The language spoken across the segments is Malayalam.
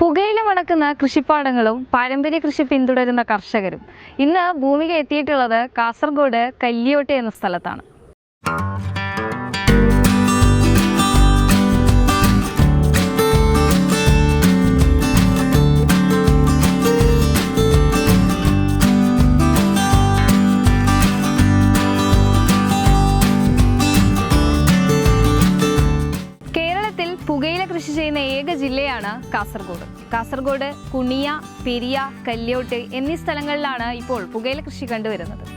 പുകയില മണക്കുന്ന കൃഷിപ്പാടങ്ങളും പാരമ്പര്യ കൃഷി പിന്തുടരുന്ന കർഷകരും. ഇന്ന് ഭൂമിക എത്തിയിട്ടുള്ളത് കാസർഗോഡ് കല്ലിയോട്ടെ എന്ന സ്ഥലത്താണ്. കാസർഗോഡ്. കാസർഗോഡ് കുണിയ പെരിയ കല്യോട്ട് എന്നീ സ്ഥലങ്ങളിലാണ് ഇപ്പോൾ പുകയില കൃഷി കണ്ടുവരുന്നത്.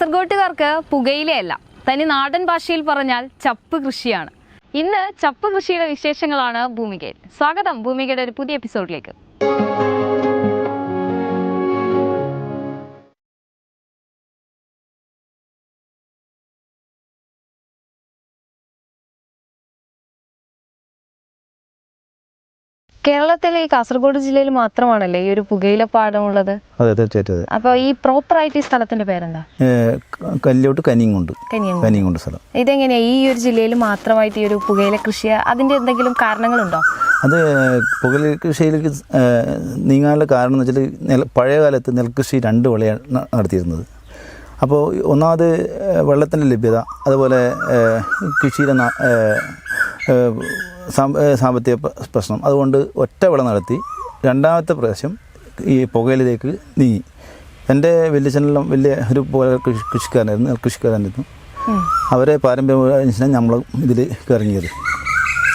കാസർഗോട്ടുകാർക്ക് പുകയിലയല്ല തനി നാടൻ ഭാഷയിൽ പറഞ്ഞാൽ ചപ്പ് കൃഷിയാണ്. ഇന്ന് ചപ്പ് കൃഷിയുടെ വിശേഷങ്ങളാണ് ഭൂമികയിൽ. സ്വാഗതം ഭൂമികയുടെ ഒരു പുതിയ എപ്പിസോഡിലേക്ക്. കേരളത്തിലെ ഈ കാസർഗോഡ് ജില്ലയിൽ മാത്രമാണല്ലേ ഈ ഒരു പുകയില പാടമുള്ളത്? അതെ തീർച്ചയായിട്ടും അതെ. അപ്പോൾ ഈ പ്രോപ്പർ ആയിട്ട് ഈ സ്ഥലത്തിന്റെ പേരെന്താ? കല്ലോട്ട് കനിയുണ്ട് കനിയം കനിയുണ്ട് സ്ഥലം. ഇതെങ്ങനെയാ ഈ ഒരു ജില്ലയിൽ മാത്രമായിട്ട് ഈ ഒരു പുകയില കൃഷി അതിന്റെ എന്തെങ്കിലും കാരണങ്ങളുണ്ടോ? അത് പുകയില കൃഷിയിലേക്ക് നീങ്ങാനുള്ള കാരണം എന്ന് വെച്ചാൽ നെൽ പഴയ കാലത്ത് നെൽകൃഷി രണ്ട് വിളയാണ് നടത്തിയിരുന്നത്. അപ്പോൾ ഒന്നാമത് വെള്ളത്തിന്റെ ലഭ്യത അതുപോലെ ഏഹ് സാമ്പത്തിക പ്രശ്നം. അതുകൊണ്ട് ഒറ്റ വിള നടത്തി. രണ്ടാമത്തെ പ്രാവശ്യം ഈ പുകയിലേക്ക് നീങ്ങി. എന്റെ വലിയച്ഛനെല്ലാം വലിയ ഒരു കൃഷി കൃഷിക്കാരനായിരുന്നു കൃഷിക്കാരായിരുന്നു അവരെ പാരമ്പര്യം നമ്മൾ ഇതിൽ ഇറങ്ങിയത്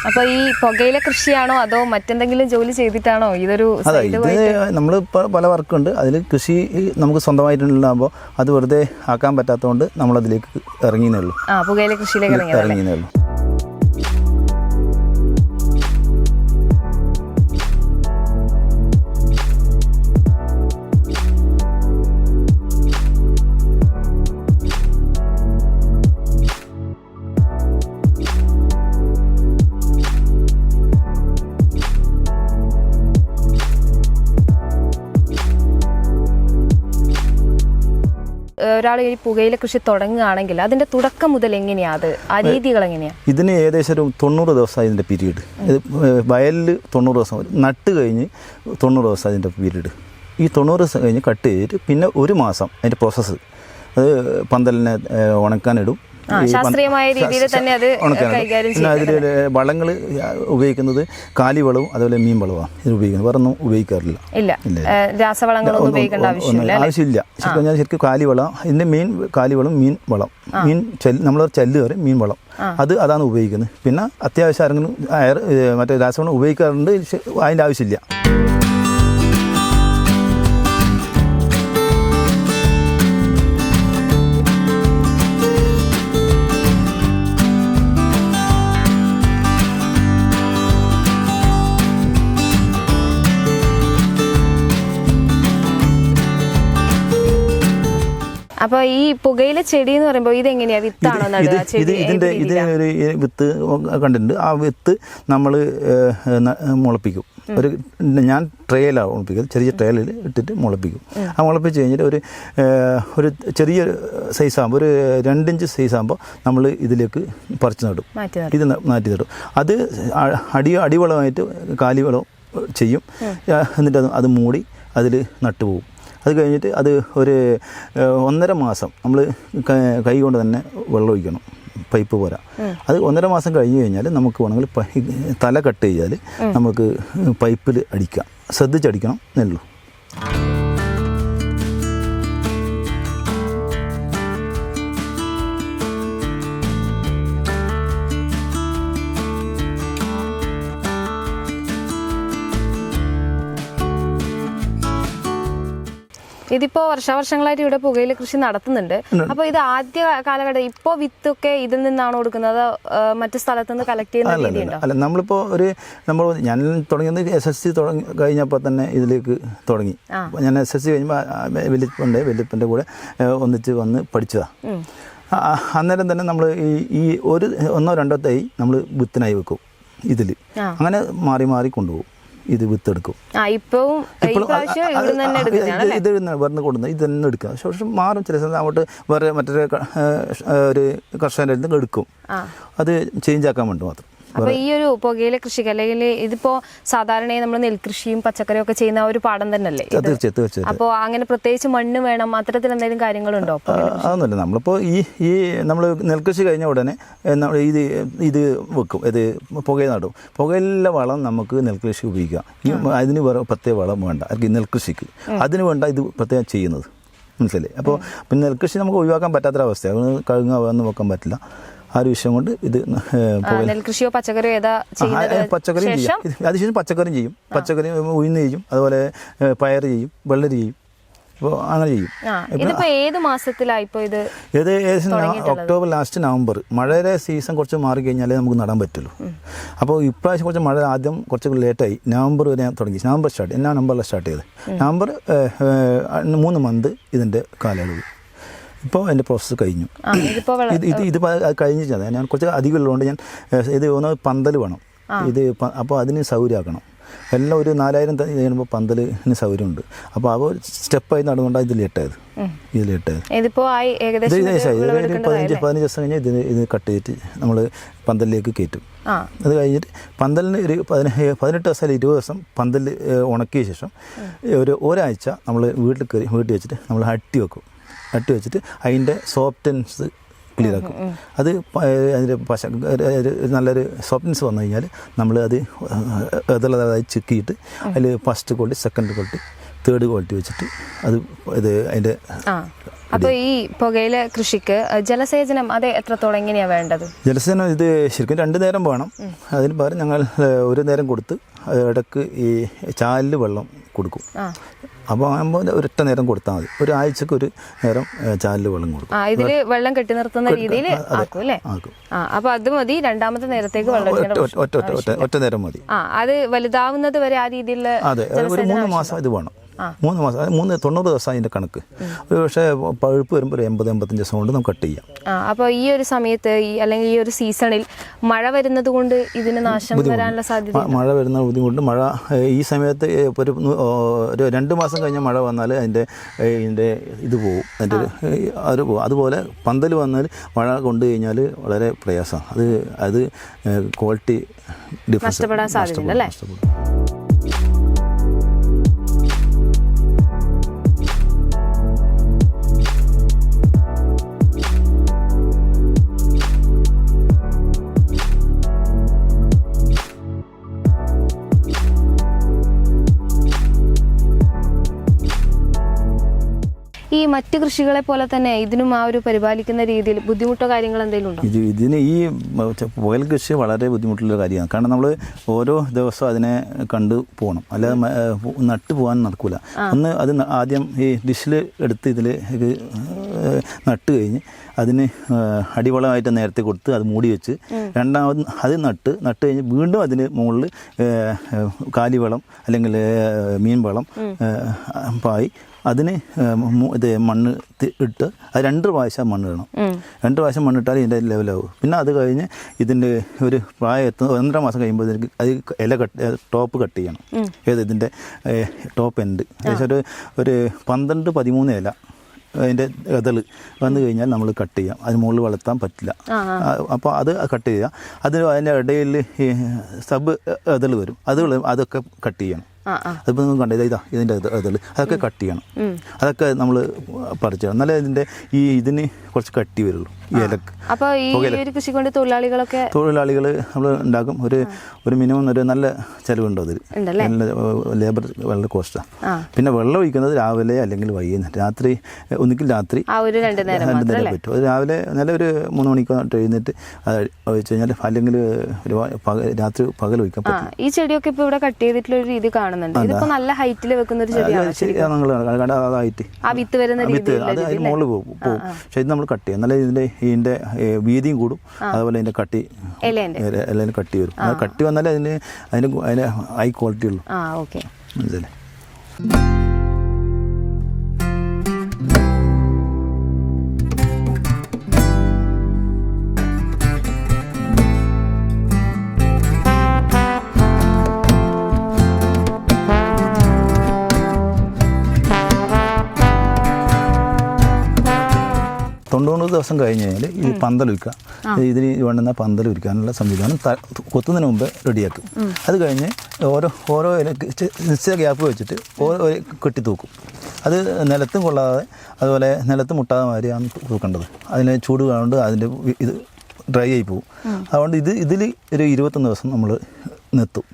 അപ്പൊ ഈ പുകയില കൃഷിയാണോ അതോ മറ്റെന്തെങ്കിലും ജോലി ചെയ്തിട്ടാണോ? ഇതൊരു അതെ ഇത് നമ്മൾ പല വർക്കുണ്ട്. അതിൽ കൃഷി നമുക്ക് സ്വന്തമായിട്ടുണ്ടാകുമ്പോൾ അത് വെറുതെ ആക്കാൻ പറ്റാത്തതുകൊണ്ട് നമ്മളതിലേക്ക് ഇറങ്ങിയേ ഉള്ളൂ. ആ പുകയില കൃഷിയിലേക്ക് ഇറങ്ങിയത് ഒരാൾ ഈ പുകയില കൃഷി തുടങ്ങുകയാണെങ്കിൽ അതിന്റെ തുടക്കം മുതൽ എങ്ങനെയാ അത്? ആ രീതികൾ എങ്ങനെയാ ഇതിന് ഏകദേശം ഒരു തൊണ്ണൂറ് ദിവസം ഇതിന്റെ പീരീഡ്. വയലിൽ തൊണ്ണൂറ് ദിവസം നട്ട് കഴിഞ്ഞ് തൊണ്ണൂറ് ദിവസം അതിന്റെ പീരീഡ്. ഈ തൊണ്ണൂറ് ദിവസം കഴിഞ്ഞ് കട്ട് ചെയ്തിട്ട് പിന്നെ ഒരു മാസം അതിന്റെ പ്രോസസ്സ് അത് പന്തലിനെ ഉണക്കാനിടും. ശാസ്ത്രീയമായ രീതിയിൽ തന്നെ അത് കൈകാര്യം പിന്നെ അതിൽ വളങ്ങൾ ഉപയോഗിക്കുന്നത് കാലിവളവും അതുപോലെ മീൻ വളവുമാണ് ഇത് ഉപയോഗിക്കുന്നത്. വേറെ ഒന്നും ഉപയോഗിക്കാറില്ല. ഇല്ല. രാസവളങ്ങളൊന്നും ഉപയോഗിക്കേണ്ട ആവശ്യമില്ല ആവശ്യമില്ല. ശരിക്കും ശരിക്കും കാലിവളം ഇതിന്റെ മെയിൻ കാലിവളം മീൻ വളം മീൻ ചെല്ല് നമ്മൾ ചെല്ല് വരെ മീൻ വളം അത് അതാണ് ഉപയോഗിക്കുന്നത്. പിന്നെ അത്യാവശ്യം ആരെങ്കിലും മറ്റേ രാസവളം ഉപയോഗിക്കാറുണ്ട് അതിന്റെ ആവശ്യമില്ല. അപ്പൊ ഈ പുകയില ചെടി എന്ന് പറയുമ്പോ ഇതെങ്ങനെയാ? വിത്താണോ ഇത് ഇതിന്റെ ഇത് ഇതിന്? ഒരു വിത്ത് കണ്ടിട്ടുണ്ട്. ആ വിത്ത് നമ്മൾ മുളപ്പിക്കും. ഒരു ഞാൻ ട്രേയിലാണ് മുളപ്പിക്കുന്നത് ചെറിയ ട്രേയിൽ ഇട്ടിട്ട് മുളപ്പിക്കും. ആ മുളപ്പിച്ച് കഴിഞ്ഞിട്ട് ഒരു ഒരു ചെറിയ സൈസ് ആകുമ്പോൾ ഒരു രണ്ടിഞ്ച് സൈസ് ആകുമ്പോൾ നമ്മൾ ഇതിലേക്ക് പറിച്ച് നടും. ഇത് മാറ്റി നടും. അത് അടി അടിവളമായിട്ട് കാലിവളം ചെയ്യും. എന്നിട്ട് അത് മൂടി അതിൽ നട്ടുപോകും. അത് കഴിഞ്ഞിട്ട് അത് ഒരു ഒന്നര മാസം നമ്മൾ കൈ കൊണ്ട് തന്നെ വെള്ളം ഒഴിക്കണം പൈപ്പ് പോരാ അത് ഒന്നര മാസം കഴിഞ്ഞ് കഴിഞ്ഞാൽ നമുക്ക് വേണമെങ്കിൽ തല കട്ട് ചെയ്താൽ നമുക്ക് പൈപ്പിൽ അടിക്കാം. ശ്രദ്ധിച്ചടിക്കണം എന്നുള്ളൂ ഇതിപ്പോ വർഷാവർഷങ്ങളായിട്ട് ഇവിടെ പുകയില കൃഷി നടത്തുന്നുണ്ട്. അപ്പൊ ഇത് ആദ്യ കാലഘട്ടം ഇപ്പോ വിത്തൊക്കെ ഇതിൽ നിന്നാണ് കൊടുക്കുന്നത്? മറ്റു സ്ഥലത്ത് നിന്ന് കളക്ട് ചെയ്യുന്ന അല്ല നമ്മളിപ്പോൾ ഒരു നമ്മൾ ഞാൻ തുടങ്ങിയത് എസ് എസ് സി തുടങ്ങി കഴിഞ്ഞപ്പോൾ തന്നെ ഇതിലേക്ക് തുടങ്ങി. ഞാൻ എസ് എസ് സി കഴിയുമ്പോൾ വലിയപ്പന്റെ വലിയപ്പന്റെ കൂടെ ഒന്നിച്ച് വന്ന് പഠിച്ചതാ. അന്നേരം തന്നെ നമ്മൾ ഈ ഈ ഒരു ഒന്നോ രണ്ടോ തൈ നമ്മൾ വിത്തിനായി വെക്കും ഇതിൽ അങ്ങനെ മാറി മാറി കൊണ്ടുപോകും. ഇത് വിത്തെടുക്കും. ഇത് വെറുതെ കൊടുക്കുന്നത് ഇത് തന്നെ എടുക്കുക. പക്ഷെ മാറും ചില സമയത്ത് അങ്ങോട്ട് വേറെ മറ്റൊരു ഒരു കർഷകന്റെ അടുത്ത് എടുക്കും. അത് ചേഞ്ച് ആക്കാൻ വേണ്ടി മാത്രം. അപ്പൊ ഈ ഒരു പുകയില കൃഷിക്ക് അല്ലെങ്കിൽ ഇതിപ്പോ സാധാരണ നമ്മൾ നെൽകൃഷിയും പച്ചക്കറിയും ഒക്കെ ചെയ്യുന്ന ഒരു പാടം തന്നെയല്ലേ അല്ലേ തീർച്ചയായും തീർച്ചയായും അപ്പോ അങ്ങനെ പ്രത്യേകിച്ച് മണ്ണ് വേണം അത്തരത്തിൽ എന്തെങ്കിലും കാര്യങ്ങളുണ്ടോ അതൊന്നുമില്ല. നമ്മളിപ്പോൾ ഈ ഈ നമ്മൾ നെൽകൃഷി കഴിഞ്ഞ ഉടനെ ഇത് ഇത് വെക്കും. ഇത് പുകയിൽ നടും. പുകയിലെ വളം നമുക്ക് നെൽകൃഷി ഉപയോഗിക്കാം. ഈ അതിന് വേറെ പ്രത്യേക വളം വേണ്ട. അല്ലെങ്കിൽ നെൽകൃഷിക്ക്. അതിന് വേണ്ട ഇത് പ്രത്യേകം ചെയ്യുന്നത്. മനസ്സിലായി? അപ്പോൾ പിന്നെ നെൽകൃഷി നമുക്ക് ഒഴിവാക്കാൻ പറ്റാത്തൊരവസ്ഥയാണ് കഴുങ്ങാന്ന് വെക്കാൻ പറ്റില്ല. ആ ഒരു വിഷയം കൊണ്ട് ഇത് നെൽകൃഷിയോ പച്ചക്കറിയോ ഏതാ ചെയ്യാം. അതിനുശേഷം പച്ചക്കറിയും ചെയ്യും. പച്ചക്കറി ഉഴുന്ന് ചെയ്യും. അതുപോലെ പയർ ചെയ്യും. വെള്ളരി ചെയ്യും. അപ്പോൾ അങ്ങനെ ചെയ്യും. ഏത് മാസത്തിലാ ഇപ്പൊ ഇത് ഇത് ഏകദേശം ഒക്ടോബർ ലാസ്റ്റ് നവംബർ. മഴയുടെ സീസൺ കുറച്ച് മാറി കഴിഞ്ഞാലേ നമുക്ക് നടാൻ പറ്റുള്ളൂ. അപ്പോൾ ഇപ്രാവശ്യം കുറച്ച് മഴ ആദ്യം കുറച്ച് ലേറ്റായി. നവംബർ വരെ ഞാൻ തുടങ്ങി. November start. എന്നാ നവംബറിൽ സ്റ്റാർട്ട് ചെയ്ത് നവംബർ മൂന്ന് മന്ത് ഇതിന്റെ കാലയളവ്. ഇപ്പോൾ എന്റെ പ്രോസസ്സ് കഴിഞ്ഞു. ഇത് ഇത് ഇത് ഇതിപ്പോൾ അത് ഞാൻ കുറച്ച് അധികം ഉള്ളതുകൊണ്ട് ഞാൻ ഇത് ഒന്ന് പന്തൽ വേണം. ഇത് അപ്പോൾ അതിന് സൗകര്യമാക്കണം. എല്ലാം ഒരു നാലായിരം തൈ ചെയ്യുമ്പോൾ പന്തലിന് സൗകര്യമുണ്ട്. അപ്പോൾ അവ സ്റ്റെപ്പായി നടന്നുകൊണ്ടാണ് ഇതിലിട്ടത് ഇതിലിട്ടത് ഇതിപ്പോ ആയി ഇത് ഏകദേശം ഇത് ഏകദേശം ഒരു വിളവെടുക്കേണ്ടതായി പതിനഞ്ച് പതിനഞ്ച് ദിവസം കഴിഞ്ഞാൽ ഇതിന് ഇത് കട്ട് ചെയ്തിട്ട് നമ്മൾ പന്തലിലേക്ക് കയറ്റും. അത് കഴിഞ്ഞിട്ട് പന്തലിന് ഒരു പതിനേഴ് പതിനെട്ട് ദിവസം അല്ലെങ്കിൽ ഇരുപത് ദിവസം പന്തൽ ഉണക്കിയ ശേഷം ഒരു ഒരാഴ്ച നമ്മൾ വീട്ടിൽ കയറി വീട്ടിൽ വെച്ചിട്ട് നമ്മൾ അട്ടി വെക്കും. അട്ടി വെച്ചിട്ട് അതിന്റെ സോഫ്റ്റൻസ് ക്ലിയർ ആക്കും അത് അതിന്റെ പശ ഒരു- നല്ലൊരു സോഫ്റ്റ്നസ് വന്നു കഴിഞ്ഞാൽ നമ്മൾ അത് ഇതുള്ളതായി ചിക്കിയിട്ട് അതിൽ first quality second quality third quality വെച്ചിട്ട് അത് ഇത് അതിന്റെ അപ്പോൾ അപ്പൊ ഈ പുകയില കൃഷിക്ക് ജലസേചനം അത് എത്രത്തോളം എങ്ങനെയാണ് വേണ്ടത്? ജലസേചനം ഇത് ശരിക്കും രണ്ട് നേരം വേണം. അതിന് പകരം ഞങ്ങൾ ഒരു നേരം കൊടുത്ത് ഇടയ്ക്ക് ഈ ചാലിൽ വെള്ളം കൊടുക്കും. അപ്പോൾ ആകുമ്പോൾ ഒരൊറ്റ നേരം കൊടുത്താൽ മതി. ഒരു ആഴ്ചക്ക് ഒരു നേരം ചാലിൽ വെള്ളം കൊടുക്കും. ആ ഇതിൽ വെള്ളം കെട്ടി നിർത്തുന്ന രീതിയിൽ ആക്കും അല്ലേ? ആ അപ്പോൾ അത് മതി രണ്ടാമത്തെ നേരത്തേക്ക് ഒറ്റ ഒറ്റ നേരം മതി. ആ അത് വലുതാവുന്നത് വരെ ആ രീതിയിൽ അതെ ഒരു മൂന്ന് മാസം ഇത് വേണം. മൂന്ന് മാസം മൂന്ന് തൊണ്ണൂറ് ദിവസം അതിന്റെ കണക്ക്. ഒരു പക്ഷേ പഴുപ്പ് വരുമ്പോൾ ഒരു എൺപത് എൺപത്തഞ്ച് ദിവസം കൊണ്ട് നമുക്ക് കട്ട് ചെയ്യാം. അപ്പോൾ ഈ ഒരു സമയത്ത് ഈ അല്ലെങ്കിൽ ഈ ഒരു സീസണിൽ മഴ വരുന്നത് കൊണ്ട് ഇതിന് നാശം വരാനുള്ള സാധ്യത മഴ വരുന്ന ബുദ്ധിമുട്ട്. മഴ ഈ സമയത്ത് ഒരു ഒരു രണ്ട് മാസം കഴിഞ്ഞ മഴ വന്നാൽ അതിന്റെ ഇതിന്റെ ഇതിന്റെ ഇത് പോകും അതിന്റെ ഒരു പോവും. പോകും അതുപോലെ പന്തൽ വന്നാൽ മഴ കൊണ്ടു കഴിഞ്ഞാൽ വളരെ പ്രയാസമാണ്. അത് അത് ക്വാളിറ്റി ഡിഫറൻസ് നഷ്ടപ്പെടാൻ സാധ്യതയുണ്ട് അല്ലേ? ഈ മറ്റു കൃഷികളെ പോലെ തന്നെ ഇതിനും ആ ഒരു പരിപാലിക്കുന്ന രീതിയിൽ ബുദ്ധിമുട്ടോ കാര്യങ്ങൾ എന്തെങ്കിലും ഉണ്ടോ? ഇത് ഇതിന് ഈ പുയൽ കൃഷി വളരെ ബുദ്ധിമുട്ടുള്ള കാര്യമാണ്. കാരണം നമ്മൾ ഓരോ ദിവസവും അതിനെ കണ്ടു പോകണം അല്ലാതെ നട്ട് പോകാൻ നടക്കൂല. ഒന്ന് അത് ആദ്യം ഈ ഡിഷിൽ എടുത്ത് ഇതിൽ നട്ട് കഴിഞ്ഞ് അതിന് അടിവളമായിട്ട് നേരത്തെ കൊടുത്ത് അത് മൂടി വെച്ച് രണ്ടാമത് അത് നട്ട് നട്ട് കഴിഞ്ഞ് വീണ്ടും അതിന് മുകളിൽ കാലിവളം അല്ലെങ്കിൽ മീൻ വളം പായി അതിന് ഇത് മണ്ണ് ഇട്ട് അത് രണ്ട് പ്രാവശ്യം മണ്ണ് ഇടണം. രണ്ട് പ്രാവശ്യം മണ്ണിട്ടാൽ ഇതിന്റെ ലെവലാവും പിന്നെ അത് കഴിഞ്ഞ് ഇതിന്റെ ഒരു പ്രായം എത്തുന്ന ഒന്നര മാസം കഴിയുമ്പോൾ അത് ഇല കട്ട് ടോപ്പ് കട്ട് ചെയ്യണം. ഏത് ഇതിന്റെ ടോപ്പ് എൻഡ് ഏകദേശം ഒരു ഒരു പന്ത്രണ്ട് പതിമൂന്ന് ഇല അതിന്റെ ഇതൾ വന്നു കഴിഞ്ഞാൽ നമ്മൾ കട്ട് ചെയ്യാം. അതിന് മുകളിൽ വളർത്താൻ പറ്റില്ല. അപ്പോൾ അത് കട്ട് ചെയ്യുക. അതിന് അതിന്റെ ഇടയിൽ ഈ സബ് ഇതൾ വരും. അത് അതൊക്കെ കട്ട് ചെയ്യണം. അതിപ്പോൾ നിങ്ങൾ കണ്ടത് ഇതാ ഇതിന്റെ ഇതിൽ അതൊക്കെ കട്ട് ചെയ്യണം. അതൊക്കെ നമ്മൾ പറിച്ചു എന്നാലേ ഇതിന്റെ ഈ ഇതിന് കുറച്ച് കട്ടി വരുള്ളൂ. അപ്പോൾ ഈ ഒരു കൃഷി കൊണ്ട് തൊഴിലാളികളൊക്കെ തൊഴിലാളികൾ നമ്മൾ ഉണ്ടാക്കും. ഒരു ഒരു മിനിമം ഒരു നല്ല ചിലവുണ്ട് അതിൽ നല്ല ലേബർ വളരെ കോസ്റ്റാണ് പിന്നെ വെള്ളം ഒഴിക്കുന്നത് രാവിലെ അല്ലെങ്കിൽ വൈകുന്നേരം. രാത്രി ഒന്നിക്കിൽ രാത്രി രണ്ട് നേരം പറ്റും. അത് രാവിലെ നല്ല ഒരു മൂന്ന് മണിക്കോ എഴുന്നേറ്റ് അത് ഒഴിച്ച് കഴിഞ്ഞാൽ അല്ലെങ്കിൽ ഒരു രാത്രി പകൽ ഒഴിക്കാൻ പറ്റും ഈ ചെടിയൊക്കെ ഇപ്പൊ ഇവിടെ കട്ട് ചെയ്തിട്ടുള്ള ഒരു രീതി കാണുന്നുണ്ട് കാണുന്നുണ്ട്. ഇതിപ്പോ നല്ല ഹൈറ്റിൽ വെക്കുന്ന ഒരു ചെടിയാണ് ആ വിത്ത് വരുന്ന വിത്ത് അത് അതിന് മുകളിൽ പോകും പോകും. പക്ഷെ ഇത് നമ്മൾ കട്ട് ചെയ്യും. എന്നാലേ ഇതിന്റെ ഇതിന്റെ വീതിയും കൂടും. അതുപോലെ ഇതിന്റെ കട്ടി ഇലേന്റെ. കട്ടി വരും. കട്ടി വന്നാലേ അതിന് അതിന് അതിന് ഹൈ ക്വാളിറ്റി ഉള്ളൂ. ആ ഓക്കെ. മനസ്സിലല്ലേ തൊണ്ണൂറ് ദിവസം കഴിഞ്ഞ് കഴിഞ്ഞാൽ ഈ പന്തൽ വിൽക്കുക ഇതിന് വേണ്ടുന്ന പന്തൽ വിൽക്കാനുള്ള സംവിധാനം കൊത്തുന്നതിന് മുമ്പ് റെഡിയാക്കും. അത് കഴിഞ്ഞ് ഓരോ ഓരോ ഇല നിശ്ചിത ഗ്യാപ്പ് വെച്ചിട്ട് ഓരോ കെട്ടി തൂക്കും. അത് നിലത്തും കൊള്ളാതെ അതുപോലെ നിലത്ത് മുട്ടാതെ മാതിരിയാണ് തൂക്കേണ്ടത്. അതിന് ചൂട് കൊണ്ട് അതിന്റെ ഇത് ഡ്രൈ ആയി പോകും അതുകൊണ്ട് ഇത് ഇതിൽ ഒരു ഇരുപത്തൊന്ന് ദിവസം നമ്മൾ നിർത്തും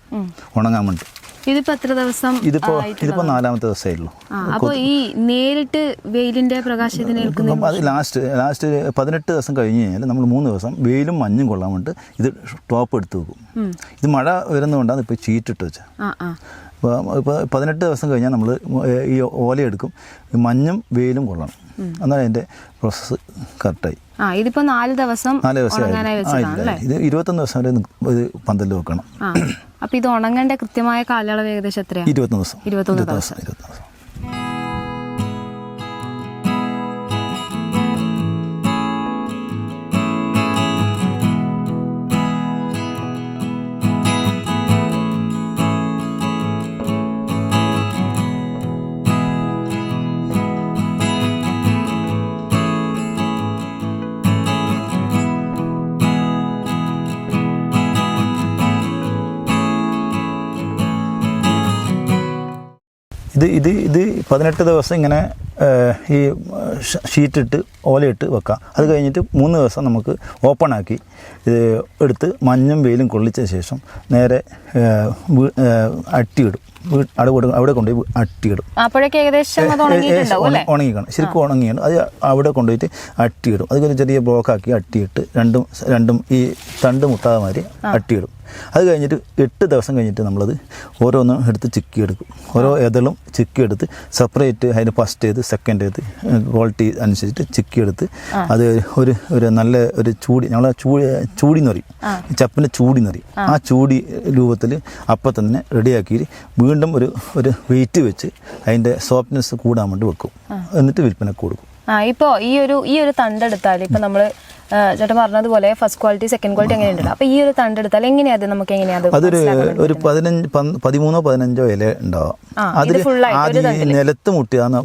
ഉണങ്ങാൻ വേണ്ടി. ഇതിപ്പോ എത്ര ദിവസം ഇതിപ്പോ ഇതിപ്പോ നാലാമത്തെ ദിവസമേ ഉള്ളൂ. ആ ഈ നേരിട്ട് വെയിലിന്റെ പ്രകാശത്തിന് അത് ലാസ്റ്റ് ലാസ്റ്റ് പതിനെട്ട് ദിവസം കഴിഞ്ഞ് കഴിഞ്ഞാൽ നമ്മൾ മൂന്ന് ദിവസം വെയിലും മഞ്ഞും കൊള്ളാൻ വേണ്ടി ഇത് ടോപ്പ് എടുത്തു വെക്കും. ഇത് മഴ വരുന്നതുകൊണ്ടാണ് ഇപ്പോൾ ചീറ്റിട്ട് വെച്ചത് അപ്പോൾ ഇപ്പോൾ പതിനെട്ട് ദിവസം കഴിഞ്ഞാൽ നമ്മൾ ഈ ഓല എടുക്കും. മഞ്ഞും വെയിലും കൊള്ളണം. എന്നാൽ അതിന്റെ പ്രോസസ്സ് കറക്റ്റായി ആ ഇതിപ്പോ നാല് ദിവസം നാല് ദിവസം ഇത് ഇരുപത്തൊന്ന് ദിവസം വരെ ഇത് പന്തലിൽ വെക്കണം. അപ്പൊ ഇത് ഉണങ്ങേണ്ട കൃത്യമായ കാലയളവ് ഏകദേശം എത്രയാ? ഇരുപത്തൊന്ന് ദിവസം. ഇരുപത്തൊന്ന് ദിവസം. ഇത് ഇത് ഇത് പതിനെട്ട് ദിവസം ഇങ്ങനെ ഈ ഷീറ്റിട്ട് ഓലയിട്ട് വെക്കാം. അത് കഴിഞ്ഞിട്ട് മൂന്ന് ദിവസം നമുക്ക് ഓപ്പൺ ആക്കി ഇത് എടുത്ത് മഞ്ഞും വെയിലും കൊള്ളിച്ച ശേഷം നേരെ അട്ടിയിടും. അവിടെ അവിടെ കൊണ്ടുപോയി അട്ടിയിടും. ഉണങ്ങിക്കണം. ശരിക്കും ഉണങ്ങിയാണ് അത് അവിടെ കൊണ്ടുപോയിട്ട് അട്ടിയിടും. അതുപോലെ ചെറിയ ബ്ലോക്കാക്കി അട്ടിയിട്ട് രണ്ടും രണ്ടും ഈ തണ്ട് മുട്ടാതെ മാതിരി അട്ടിയിടും. അത് കഴിഞ്ഞിട്ട് എട്ട് ദിവസം കഴിഞ്ഞിട്ട് നമ്മളത് ഓരോന്നും എടുത്ത് ചിക്കി എടുക്കും ഓരോ ഇതളും ചിക്കി എടുത്ത് സെപ്പറേറ്റ് അതിന് ഫസ്റ്റ് ചെയ്ത് സെക്കൻഡ് ചെയ്ത് ക്വാളിറ്റി അനുസരിച്ചിട്ട് ചിക്കി എടുത്ത് അത് ഒരു ഒരു നല്ല ഒരു ചൂടി ഞങ്ങൾ ചൂടി ചൂടി എന്ന് പറയും. ചപ്പിന്റെ ചൂടി എന്ന് പറയും. ആ. ചൂടി രൂപത്തിൽ അപ്പം തന്നെ റെഡിയാക്കി വീണ്ടും ഒരു ഒരു വെയിറ്റ് വെച്ച് അതിന്റെ സോഫ്റ്റ്നെസ് കൂടാൻ വേണ്ടി വെക്കും. എന്നിട്ട് വിൽപ്പനക്ക് കൊടുക്കും. ആ ഇപ്പോൾ ഈ ഒരു ഈ ഒരു തണ്ടെടുത്താൽ ഇപ്പം നമ്മൾ ആ, ചേട്ടൻ പറഞ്ഞതുപോലെ ഫസ്റ്റ് ക്വാളിറ്റി സെക്കൻഡ് ക്വാളിറ്റി അങ്ങനെ ഉണ്ടല്ലോ അപ്പൊ ഈ ഒരു തണ്ടെടുത്താൽ എങ്ങനെയാ എങ്ങനെയാണ് നമുക്ക് എങ്ങനെയാ അത് അതൊരു ഒരു പതിനഞ്ച് പതിമൂന്നോ പതിനഞ്ചോ ഇല ഉണ്ടാവും. അതിൽ ആദ്യം നിലത്ത് മുട്ടിയാന്ന്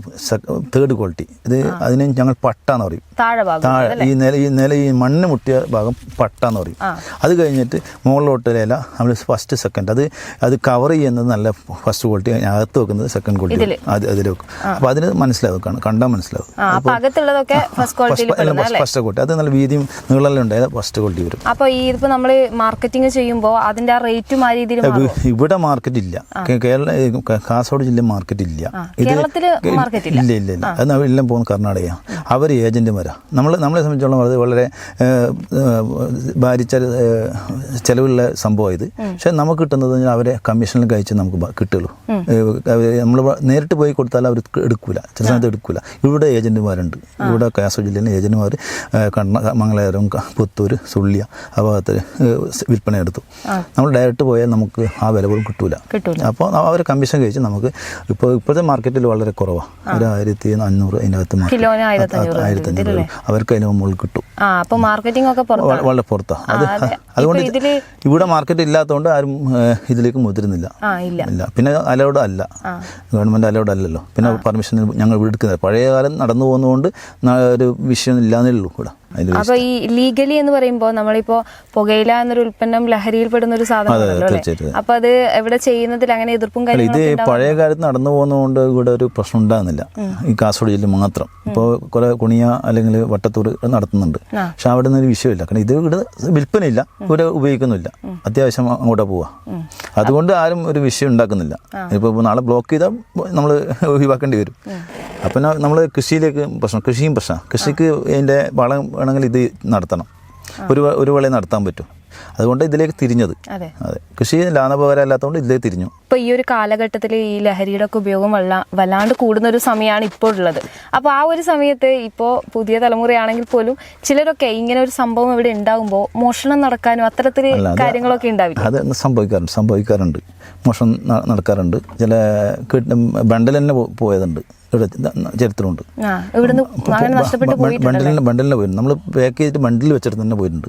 തേർഡ് ക്വാളിറ്റി ഇത് അതിന് ഞങ്ങൾ പട്ടാന്ന് പറയും. താഴെ ഈ നില ഈ നില ഈ മണ്ണ് മുട്ടിയ ഭാഗം പട്ടാന്ന് പറയും. അത് കഴിഞ്ഞിട്ട് മുകളിലോട്ട് ഇല നമ്മൾ ഫസ്റ്റ് സെക്കൻഡ് അത് അത് കവർ ചെയ്യുന്നത് നല്ല ഫസ്റ്റ് ക്വാളിറ്റി അകത്ത് വെക്കുന്നത് സെക്കൻഡ് ക്വാളിറ്റി അത് അതിൽ വെക്കും. അപ്പോൾ അതിന് മനസ്സിലാവും കാണാം കണ്ടാൽ മനസ്സിലാവും അപ്പൊ ഫസ്റ്റ് ക്വാളിറ്റി അത് നല്ല വീതിയും നീളെല്ലാം ഉണ്ടായത് ഫസ്റ്റ് ക്വാളിറ്റി വരും. അപ്പോൾ ഈ ഇതിപ്പോ നമ്മൾ മാർക്കറ്റിംഗ് ചെയ്യുമ്പോൾ അതിന്റെ ആ റേറ്റും ആ രീതിയിൽ ഇവിടെ മാർക്കറ്റ് ഇല്ല. കേരള കാസർഗോഡ് ജില്ല മാർക്കറ്റ് ഇല്ല. കേരളത്തിൽ ഇല്ല. ഇല്ല ഇല്ല അത് എല്ലാം പോകുന്ന കർണാടക അവർ ഏജന്റുമാരാ നമ്മൾ നമ്മളെ സംബന്ധിച്ചോളം അത് വളരെ ഭാരിച്ച ചിലവുള്ള സംഭവം ഇത്. പക്ഷെ നമുക്ക് കിട്ടുന്നത് അവരെ കമ്മീഷനിൽ കഴിച്ച് നമുക്ക് കിട്ടുള്ളൂ. നമ്മൾ നേരിട്ട് പോയി കൊടുത്താൽ അവർ എടുക്കൂല. ചില സമയത്ത് എടുക്കൂല. ഇവിടെ ഏജന്റുമാരുണ്ട് ഇവിടെ കാസർഗോഡ് ജില്ലയിലെ ഏജന്റുമാർ കണ്ണ മംഗലാപുരം ക- പുത്തൂർ സുള്ളിയ ആ ഭാഗത്ത് വിൽപ്പന എടുത്തു. നമ്മൾ ഡയറക്റ്റ് പോയാൽ നമുക്ക് ആ വില പോലും കിട്ടൂല. അപ്പോൾ അവർ കമ്മീഷൻ കഴിച്ച് നമുക്ക് ഇപ്പോൾ ഇപ്പോഴത്തെ മാർക്കറ്റിൽ വളരെ കുറവാണ് ഒരു ആയിരത്തി അഞ്ഞൂറ് അതിനകത്ത് ആയിരത്തി അഞ്ഞൂറ് അവർക്ക് അതിന് മുകളിൽ കിട്ടും. വളരെ പുറത്താണ് അത് അതുകൊണ്ട് ഇവിടെ മാർക്കറ്റ് ഇല്ലാത്തതുകൊണ്ട് ആരും ഇതിലേക്ക് മുതിരുന്നില്ല. ഇല്ല. പിന്നെ അലൗഡ് അല്ല. ഗവൺമെന്റ് അലൗഡ് അല്ലല്ലോ. പിന്നെ പെർമിഷൻ ഞങ്ങൾ ഇവിടെ എടുക്കുന്നത് പഴയ കാലം നടന്നു പോകുന്നതുകൊണ്ട് ഒരു വിഷയം ഇല്ലാന്നേ ഉള്ളൂ ഇവിടെ. അപ്പൊ ഈ ലീഗലി എന്ന് പറയുമ്പോൾ നമ്മളിപ്പോ പുകയില എന്നൊരു ഉൽപ്പന്നം ലഹരിയിൽ പെടുന്ന ഒരു സാധനമാണല്ലോ അല്ലേ അപ്പൊ അത് എവിടെ ചെയ്യുന്നതിൽ അങ്ങനെ എതിർപ്പും ഇത് പഴയ കാലത്ത് നടന്നു പോകുന്നതുകൊണ്ട് ഇവിടെ ഒരു പ്രശ്നം ഉണ്ടാകുന്നില്ല. ഈ കാസർഗോഡ് ജില്ലയിൽ മാത്രം ഇപ്പോൾ കുറെ കുണിയ അല്ലെങ്കിൽ വട്ടത്തൂർ നടത്തുന്നുണ്ട്. പക്ഷെ അവിടെ നിന്ന് ഒരു വിഷയമില്ല. കാരണം ഇത് ഇവിടെ വിൽപ്പനയില്ല ഇവിടെ ഉപയോഗിക്കുന്നില്ല അത്യാവശ്യം അങ്ങോട്ടാ പോവാ. അതുകൊണ്ട് ആരും ഒരു വിഷയം ഉണ്ടാക്കുന്നില്ല. ഇപ്പോൾ നാളെ ബ്ലോക്ക് ചെയ്താൽ നമ്മൾ ഒഴിവാക്കേണ്ടി വരും. അപ്പം നമ്മൾ കൃഷിയിലേക്ക് പ്രശ്നം കൃഷിയും പ്രശ്നം. കൃഷിക്ക് അതിന്റെ വളം വേണമെങ്കിൽ ഇത് നടത്തണം. ഒരു ഒരു വിളയും നടത്താൻ പറ്റും. അതുകൊണ്ട് ഇതിലേക്ക് തിരിഞ്ഞത്. അതെ. അതെ. കൃഷി ലാഭകരമല്ലാത്തതുകൊണ്ട് ഇതിലേക്ക് തിരിഞ്ഞു. ഇപ്പോൾ ഈ ഒരു കാലഘട്ടത്തിൽ ഈ ലഹരിയുടെ ഒക്കെ ഉപയോഗം വല്ല വല്ലാണ്ട് കൂടുന്ന ഒരു സമയമാണ് ഇപ്പോൾ ഉള്ളത് അപ്പോൾ ആ ഒരു സമയത്ത് ഇപ്പോൾ പുതിയ തലമുറയാണെങ്കിൽ പോലും ചിലരൊക്കെ ഇങ്ങനെ ഒരു സംഭവം ഇവിടെ ഉണ്ടാകുമ്പോൾ മോഷണം നടക്കാനും അത്തരത്തിൽ കാര്യങ്ങളൊക്കെ ഉണ്ടാവില്ല? അത് സംഭവിക്കാറുണ്ട് സംഭവിക്കാറുണ്ട്. മോഷണം നടക്കാറുണ്ട്. ചില ബണ്ടിൽ തന്നെ പോയതുണ്ട്. ഇവിടെ ചരിത്രമുണ്ട്. ബണ്ടലിന് ബണ്ടിലിന് പോയിട്ടുണ്ട് നമ്മൾ പാക്ക് ചെയ്തിട്ട് ബണ്ടിൽ വെച്ചിട്ട് തന്നെ പോയിട്ടുണ്ട്.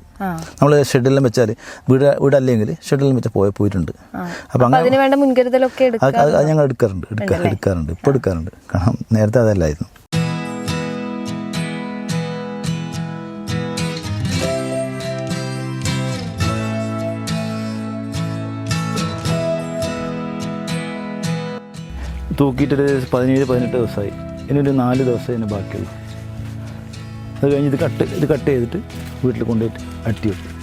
നമ്മൾ ഷെഡിലും വെച്ചാൽ വീട് വീടല്ലെങ്കിൽ ഷെഡിലും വെച്ച് പോയി പോയിട്ടുണ്ട്. അപ്പം അങ്ങനെ മുൻകരുതലൊക്കെ അത് ഞങ്ങൾ എടുക്കാറുണ്ട് എടുക്കാ എടുക്കാറുണ്ട് ഇപ്പോൾ എടുക്കാറുണ്ട് കാരണം നേരത്തെ അതല്ലായിരുന്നു. തൂക്കിയിട്ടൊരു പതിനേഴ് പതിനെട്ട് ദിവസമായി. ഇനി ഒരു നാല് ദിവസം ഇതിന് ബാക്കിയുള്ളൂ. അത് കഴിഞ്ഞ് ഇത് കട്ട് ഇത് കട്ട് ചെയ്തിട്ട് വീട്ടിൽ കൊണ്ടുപോയിട്ട് അട്ടി വെക്കും.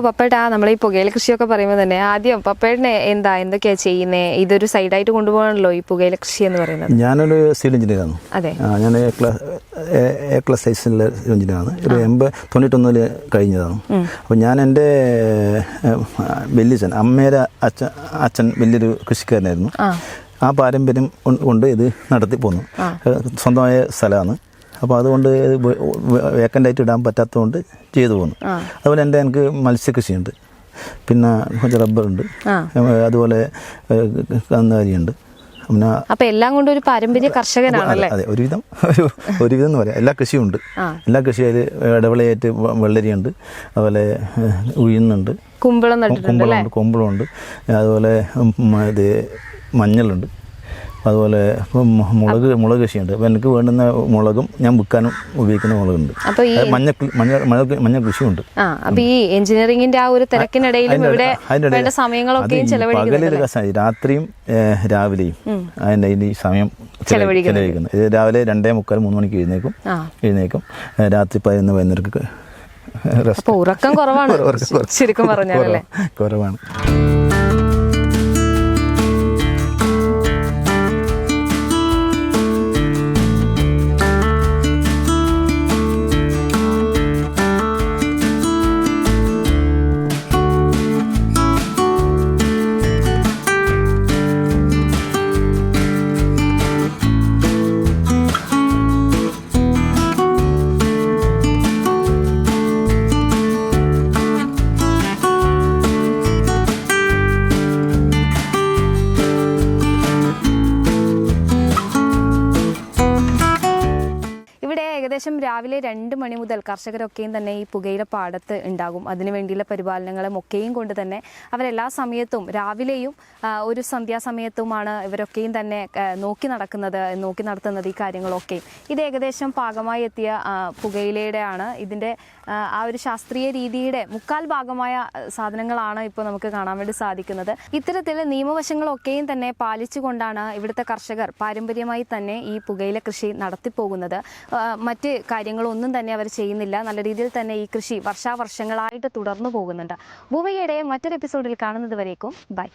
അപ്പോൾ പപ്പേട്ട നമ്മൾ ഈ പുകയില കൃഷിയൊക്കെ പറയുമ്പോൾ തന്നെ ആദ്യം പപ്പേട്ടനെ എന്താ എന്തൊക്കെയാ ചെയ്യുന്നത് ഇതൊരു സൈഡായിട്ട് കൊണ്ടുപോകണല്ലോ ഈ പുകയില കൃഷി എന്ന് പറയുന്നത്. ഞാനൊരു സിവിൽ എഞ്ചിനീയറാണ് അതെ. ഞാൻ എ ക്ലാസ് എ- ക്ലാസ് സൈസിലെ എഞ്ചിനീയറാണ് ഒരു എൺപത് തൊണ്ണൂറ്റൊന്നിൽ കഴിഞ്ഞതാണ്. അപ്പോൾ ഞാൻ എന്റെ വലിയച്ഛൻ അമ്മയുടെ അച്ഛൻ അച്ഛൻ വലിയൊരു കൃഷിക്കാരനായിരുന്നു. ആ. പാരമ്പര്യം കൊണ്ട് ഇത് നടത്തി പോന്നു. സ്വന്തമായ സ്ഥലമാണ്. അപ്പോൾ അതുകൊണ്ട് വേക്കന്റ് ആയിട്ട് ഇടാൻ പറ്റാത്തതുകൊണ്ട് ചെയ്തു പോകുന്നു അതുപോലെ എന്റെ എനിക്ക് മത്സ്യകൃഷിയുണ്ട് പിന്നെ കുറച്ച് റബ്ബറുണ്ട്. അതുപോലെ കന്നുകാലിയുണ്ട് പിന്നെ അപ്പൊ എല്ലാം കൊണ്ടും ഒരു പാരമ്പര്യ കർഷകനാണല്ലേ? അതെ ഒരുവിധം ഒരു ഒരുവിധം എന്ന് പറയാം. എല്ലാ കൃഷിയും ഉണ്ട് എല്ലാ കൃഷിയും ഇടവിളയായിട്ട് വെള്ളരിയുണ്ട്. അതുപോലെ ഉഴുന്നുണ്ട്. കുമ്പളം കുമ്പളമുണ്ട് കുമ്പളമുണ്ട് അതുപോലെ ഇത് മഞ്ഞളുണ്ട്. അതുപോലെ ഇപ്പം മുളക് മുളക് കൃഷിയുണ്ട്. അപ്പോൾ എനിക്ക് വേണ്ടുന്ന മുളകും ഞാൻ വിൽക്കാനും ഉപയോഗിക്കുന്ന മുളകുണ്ട്. മഞ്ഞ മഞ്ഞ മഞ്ഞ കൃഷിയുണ്ട്. ആ അപ്പൊ ഈ എഞ്ചിനീയറിംഗിന്റെ ആ ഒരു തിരക്കിനിടയിലും ഇവിടെ വേണ്ട കസായി രാത്രിയും രാവിലെയും അതിന്റെ ഈ സമയം ചെലവഴി- ചെലവഴിക്കുന്നത് രാവിലെ രണ്ടേ മുക്കാൽ മൂന്ന് മണിക്ക് എഴുന്നേക്കും. എഴുന്നേക്കും. രാത്രി പതിനൊന്ന് പതിനൊന്നരക്ക് ഉറക്കം കുറവാണ്. ശരിക്കും പറഞ്ഞാലല്ലേ? കുറവാണ്. രാവിലെ രണ്ട് മണി മുതൽ കർഷകരൊക്കെയും തന്നെ ഈ പുകയില പാടത്ത് ഉണ്ടാകും. അതിനു വേണ്ടിയുള്ള പരിപാലനങ്ങളും ഒക്കെയും കൊണ്ട് തന്നെ അവരെല്ലാ സമയത്തും രാവിലെയും ഒരു സന്ധ്യാസമയത്തുമാണ് ഇവരൊക്കെയും തന്നെ നോക്കി നടക്കുന്നത് നോക്കി നടത്തുന്നത് ഈ കാര്യങ്ങളൊക്കെ. ഇത് ഏകദേശം പാകമായി എത്തിയ ആ, പുകയിലയുടെ ആണ് ഇതിന്റെ ആ, ഒരു ശാസ്ത്രീയ രീതിയുടെ മുക്കാൽ ഭാഗമായ സാധനങ്ങളാണ് ഇപ്പോൾ നമുക്ക് കാണാൻ വേണ്ടി സാധിക്കുന്നത്. ഇത്തരത്തിൽ നിയമവശങ്ങളൊക്കെയും തന്നെ പാലിച്ചുകൊണ്ടാണ് ഇവിടുത്തെ കർഷകർ പാരമ്പര്യമായി തന്നെ ഈ പുകയില കൃഷി നടത്തിപ്പോകുന്നത്. മറ്റ് കാര്യങ്ങളൊന്നും തന്നെ അവർ ചെയ്യുന്നില്ല. നല്ല രീതിയിൽ തന്നെ ഈ കൃഷി വർഷാവർഷങ്ങളായിട്ട് തുടർന്നു പോകുന്നുണ്ട്. ഭൂമികയുടെ മറ്റൊരു എപ്പിസോഡിൽ കാണുന്നത് വരേക്കും ബൈ